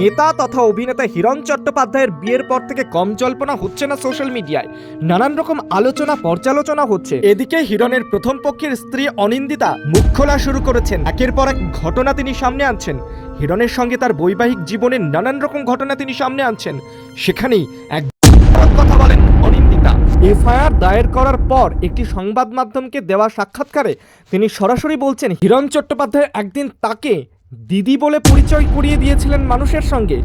নেতা তথা অভিনেতা হিরণ চট্টোপাধ্যায়ের বিয়ের পর থেকে কম জল্পনা হচ্ছে না সোশ্যাল মিডিয়ায় নানান রকম আলোচনা, পর্যালোচনা হচ্ছে। এদিকে হিরণের প্রথম পক্ষের স্ত্রী অনিন্দিতা মুখ খোলা শুরু করেছেন। একের পর এক ঘটনা তিনি সামনে আনছেন। হিরণের সঙ্গে তার বৈবাহিক জীবনের নানান রকম ঘটনা তিনি সামনে আনছেন। সেখানেই এক কথা বলেন অনিন্দিতা। এফআইআর দায়ের করার পর একটি সংবাদ মাধ্যমকে দেওয়া সাক্ষাৎকারে তিনি সরাসরি বলছেন, হিরণ চট্টোপাধ্যায় একদিন তাকে দিদি বলে পরিচয় করিয়ে দিয়েছিলেন মানুষের সঙ্গে।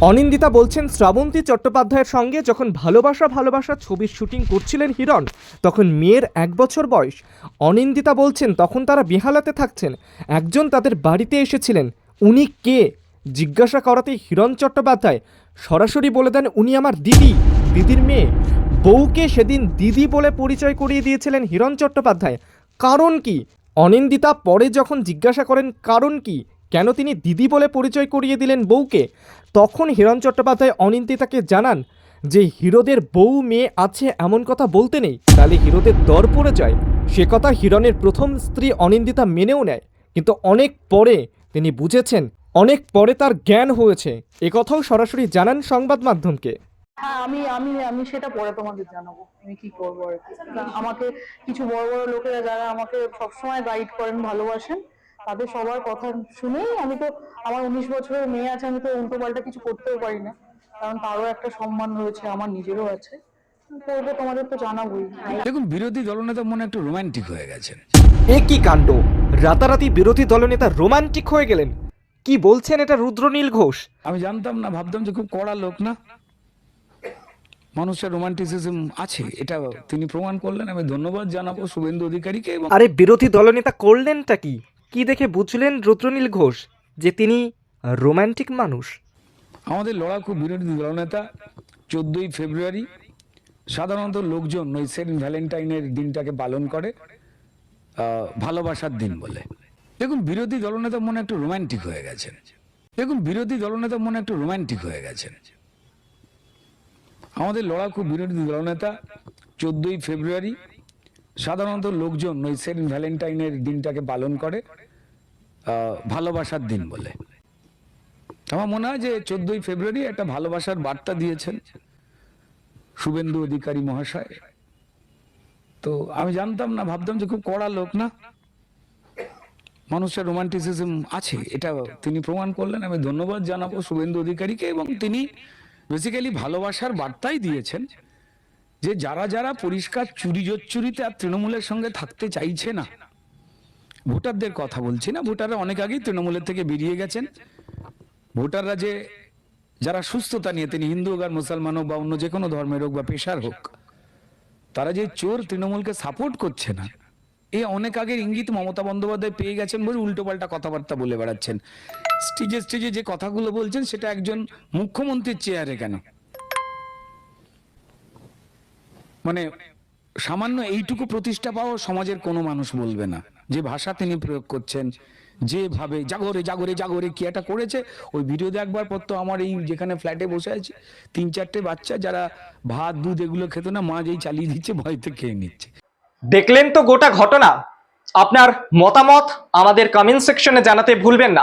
অনিন্দিতা বলছেন, শ্রাবন্তী চট্টোপাধ্যায়ের সঙ্গে যখন ভালোবাসা ভালোবাসা ছবির শুটিং করছিলেন হিরণ, তখন মেয়ের এক বছর বয়স। অনিন্দিতা বলছেন, তখন তারা বেহালাতে থাকছেন। একজন তাদের বাড়িতে এসেছিলেন। উনি কে? জিজ্ঞাসা করাতেই হিরণ চট্টোপাধ্যায় সরাসরি বলে দেন, উনি আমার দিদি, দিদির মেয়ে। বউকে সেদিন দিদি বলে পরিচয় করিয়ে দিয়েছিলেন হিরণ চট্টোপাধ্যায়। কারণ কি? অনিন্দিতা পরে যখন জিজ্ঞাসা করেন, কারণ কি? কেন তিনি দিদি বলে পরিচয় করিয়ে দিলেন বউকে? তখন হিরণ চট্টোপাধ্যায় অনিন্দিতাকে জানান যে, হিরোদের বউ মেয়ে আছে এমন কথা বলতে নেই। তাহলে হিরোদের দর পড়ে যায়। সে কথা হিরণের প্রথম স্ত্রী অনিন্দিতা মেনেও নেয়। কিন্তু অনেক পরে তিনি বুঝেছেন, অনেক পরে তার জ্ঞান হয়েছে। একথাও সরাসরি জানান সংবাদ মাধ্যমকে। হ্যাঁ আমি আমি আমি সেটা পরে তোমাদের জানাব। আমি কি করব আর আমাকে কিছু বড় বড় লোকেরা যারা আমাকে সবসময় গাইড করেন, ভালোবাসেন তাদের সবার কথা শুনেই আমি তো আমার উনিশ বছরের মেয়ে আছে আমি তো উল্টো পাল্টা কিছু করতেও পারি না। কারণ তারও একটা সম্মান রয়েছে আমার নিজেরও আছে। করব তোমাদের তো জানাবোই। দেখুন বিরোধী দলনেতা মনে একটু রোমান্টিক হয়ে গেছেন। এ কি কাণ্ড? রাতারাতি বিরোধী দলনেতা রোমান্টিক হয়ে গেলেন? কি বলছেন এটা রুদ্রনীল ঘোষ? আমি জানতাম না ভাবতাম যে খুব কড়া লোক না? মানুষের রোমান্টিসিজম আছে এটা তিনি প্রমাণ করলেন। আমি ধন্যবাদ জানাব শুভেন্দু অধিকারীকে আরে বিরোধী দলনেতা করলেনটা কি? কি দেখে বুঝলেন রুদ্রনীল ঘোষ যে তিনি রোমান্টিক মানুষ? আমাদের লড়াকু বিরোধী দলনেতা, চোদ্দই ফেব্রুয়ারি সাধারণত লোকজন ওই সেন্ট ভ্যালেন্টাইনের দিনটাকে পালন করে ভালোবাসার দিন বলে। দেখুন, বিরোধী দলনেতা মনে একটু রোমান্টিক হয়ে গেছেন। দেখুন, বিরোধী দলনেতা মনে একটু রোমান্টিক হয়ে গেছেন। আমাদের লড়াকু বিরোধী দলনেতা, চোদ্দই ফেব্রুয়ারি সাধারণত লোকজন ওই সেন্ট ভ্যালেন্টাইনের দিনটাকে পালন করে ভালোবাসার দিন বলে। আমার মনে হয় যে চোদ্দই ফেব্রুয়ারি একটা ভালোবাসার বার্তা দিয়েছেন শুভেন্দু অধিকারী মহাশয়। তো আমি জানতাম না, ভাবতাম যে খুব কড়া লোক না? মানুষের রোমান্টিসিজম আছে, এটা তিনি প্রমাণ করলেন। আমি ধন্যবাদ জানাব শুভেন্দু অধিকারীকে এবং তিনি বেসিক্যালি ভালোবাসার বার্তাই দিয়েছেন। যে যারা যারা পরিষ্কার চুরি জোচ্চুরিতে আর তৃণমূলের সঙ্গে থাকতে চাইছে না, ভোটারদের কথা বলছি না, ভোটাররা অনেক আগেই তৃণমূলের থেকে বেরিয়ে গেছেন। ভোটাররা যে, যারা সুস্থতা নিয়ে, তিনি হিন্দু হোক আর মুসলমান হোক বা অন্য যে কোনো ধর্মের হোক বা পেশার হোক, তারা যে চোর তৃণমূলকে সাপোর্ট করছে না, এ অনেক আগের ইঙ্গিত মমতা বন্দ্যোপাধ্যায় পেয়ে গেছেন বলে উল্টোপাল্টা কথাবার্তা বলে বেড়াচ্ছেন। স্টেজে স্টেজে যে কথাগুলো বলছেন, সেটা একজন মুখ্যমন্ত্রীর চেয়ারে কেন? মানে সামান্য এইটুকু প্রতিষ্ঠা পাওয়া সমাজের কোনো মানুষ বলবে না। যে ভাষা তিনি প্রয়োগ করছেন যেভাবে জাগরে জাগরে জাগরে কি একটা করেছে, ওই ভিডিও দেখবার পর তো আমার এই যেখানে ফ্ল্যাটে বসে আছে, তিন চারটে বাচ্চা যারা ভাত, দুধ এগুলো খেত না, মা যেই চালিয়ে দিচ্ছে ভয়তে খেয়ে নিচ্ছে। দেখলেন তো গোটা ঘটনা? আপনার মতামত আমাদের কমেন্ট সেকশনে জানাতে ভুলবেন না।